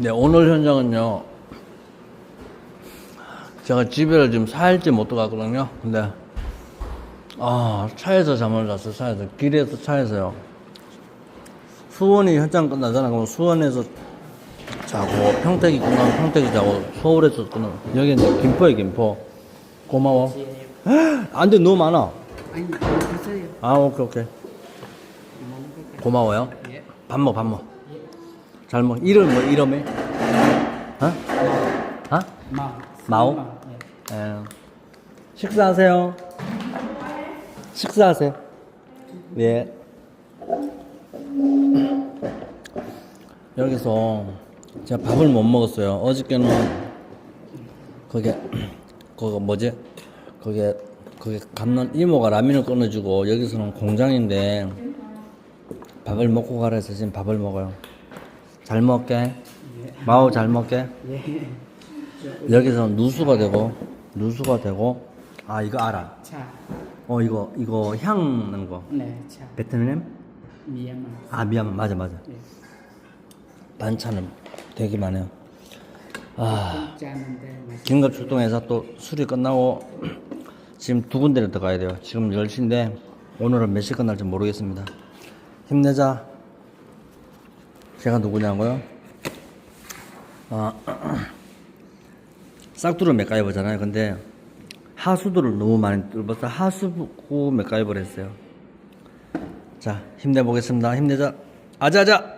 네, 오늘 현장은요. 제가 집에를 지금 4일째 못 들어갔거든요. 근데, 아, 차에서 잠을 잤어요. 차에서. 길에서 차에서요. 수원이 현장 끝나잖아. 그럼 수원에서 자고, 평택이 끝나면 평택이 자고, 서울에서 끝나면. 여기 이제 김포에 김포. 고마워. 안 돼, 너무 많아. 아니. 아, 오케이, 오케이. 고마워요. 예. 밥 먹어, 밥 먹어. 잘 먹어. 이름 뭐, 이름이? 어? 어? 마. 마오? 예. 예. 식사하세요. 식사하세요. 예. 여기서 제가 밥을 못 먹었어요. 어저께는 그게 그거 뭐지? 그게 그게 감난 이모가 라면을 끊어주고 여기서는 공장인데 밥을 먹고 가라 해서 지금 밥을 먹어요. 잘 먹게. 마오 잘 먹게. 예. 여기서 누수가 되고 누수가 되고 아 이거 알아 차. 어 이거 이거 향 나는 거 네, 차. 베트남 미얀마. 아 미얀마 맞아 맞아 예. 반찬은 되게 많아요 아 긴급 출동해서 또 술이 끝나고 지금 두 군데를 더 가야 돼요 지금 10시인데 오늘은 몇 시 끝날지 모르겠습니다 힘내자 제가 누구냐고요? 아 싹두를 맥가이버잖아요. 근데 하수도를 너무 많이 뚫어서 하수구 맥가이버를 했어요. 자 힘내보겠습니다. 힘내자. 아자아자